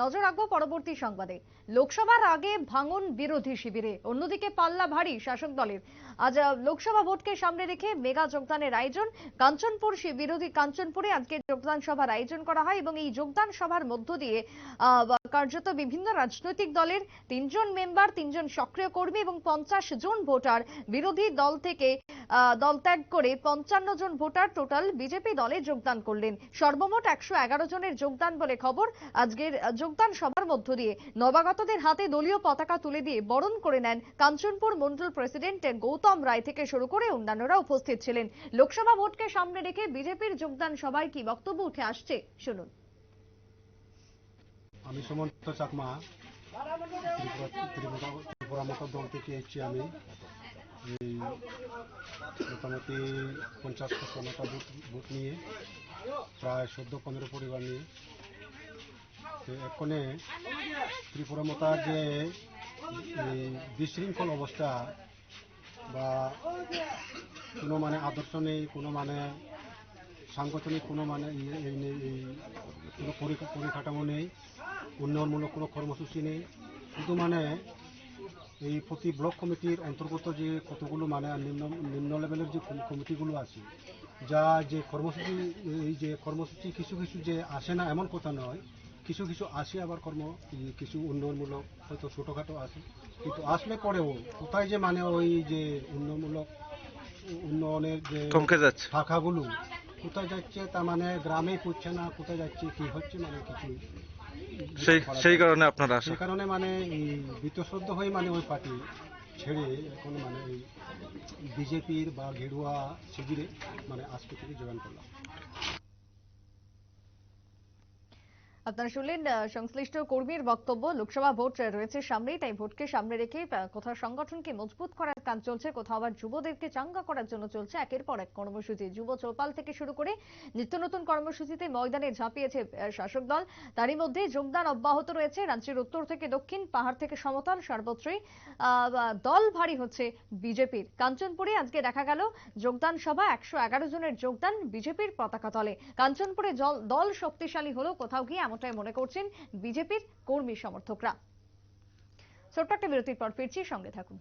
নজর রাখব পরবর্তী সংবাদে। লোকসভার আগে ভাঙন বিরোধী শিবিরে, অন্যদিকে পাল্লা ভারী শাসক দলের। আজ লোকসভা ভোটকে সামনে রেখে মেগা যোগদানের আয়োজন। কাঞ্চনপুর বিরোধী কাঞ্চনপুরে আজকে যোগদান সভার আয়োজন করা হয় এবং এই যোগদান সভার মধ্য দিয়ে কার্যত বিভিন্ন রাজনৈতিক দলের তিনজন মেম্বার, তিনজন সক্রিয় কর্মী এবং পঞ্চাশ জন ভোটার বিরোধী দল থেকে দল ত্যাগ করে পঞ্চান্ন জন ভোটার টোটাল বিজেপি দলে যোগদান করলেন। সর্বমোট একশো এগারো জনের যোগদান বলে খবর। আজকের যোগদান সভার মধ্য দিয়ে নবাগতদের হাতে দলীয় পতাকা তুলে দিয়ে বরণ করে নেন কাঞ্চনপুর মন্ডল প্রেসিডেন্ট গৌতম রায় থেকে শুরু করে অন্যান্যরা উপস্থিত ছিলেন। লোকসভা ভোটকে সামনে রেখে বিজেপির যোগদান সভায় কি বক্তব্য উঠে আসছে, শুনুন। আমি সুমন্ত চাকমা দল থেকে এসেছি আমি। মোটামুটি পঞ্চাশ বুথ বুথ নিয়ে, প্রায় চোদ্দ পনেরো পরিবার নিয়ে। তো এক্ষণে ত্রিপুরা মতার যে বিশৃঙ্খল অবস্থা বা কোনো মানে আদর্শ নেই, কোনো মানে সাংগঠনিক কোনো মানে এই নেই এই কোনো পরিকাঠামো নেই, উন্নয়নমূলক কোনো কর্মসূচি নেই, শুধু মানে এই প্রতি ব্লক কমিটির অন্তর্গত যে কতগুলো মানে নিম্ন নিম্ন লেভেলের যে কমিটিগুলো আছে, যা যে কর্মসূচি, এই যে কর্মসূচি কিছু কিছু যে আসে না এমন কথা নয় কিছু কিছু আসে আবার কর্ম কিছু উন্নয়নমূলক হয়তো ছোটোখাটো আসে। কিন্তু আসলে পরেও কোথায় যে মানে ওই যে উন্নয়নমূলক উন্নয়নের যে থমকে যাচ্ছে। শাখাগুলো কোথায় যাচ্ছে তা মানে গ্রামে পড়ছে না কোথায় যাচ্ছে কি হচ্ছে মানে কিছু সেই সেই কারণে আপনার সেই কারণে মানে এই বীতশ্রদ্ধ হয়ে মানে ওই পার্টি ছেড়ে এখন মানে বিজেপির বা গেরুয়া শিবিরে মানে আজকে থেকে জয়েন করলাম। আপনারা শুনলেন সংশ্লিষ্ট কর্মীর বক্তব্য। লোকসভা ভোট রয়েছে সামনেই তাই ভোটকে সামনে রেখে কোথাও সংগঠনকে মজবুত করার কাজ চলছে, কোথাও আবার যুবদেরকে চাঙ্গা করার জন্য চলছে একের পর এক কর্মসূচি। যুব চৌপাল থেকে শুরু করে নিত্য নতুন কর্মসূচিতে ময়দানে ঝাঁপিয়েছে শাসক দল। তারই মধ্যে যোগদান অব্যাহত রয়েছে রাজ্যের উত্তর থেকে দক্ষিণ, পাহাড় থেকে সমতল, সর্বত্রই দল ভারী হচ্ছে বিজেপির। কাঞ্চনপুরে আজকে দেখা গেল যোগদান সভা, একশো এগারো জনের যোগদান বিজেপির পতাকা তলে। কাঞ্চনপুরে দল শক্তিশালী হলো কোথাও গিয়ে এমনটাই মনে করছেন বিজেপির কর্মী সমর্থকরা। ছোট্ট একটা বিরতির পর ফিরছি সঙ্গে থাকুন।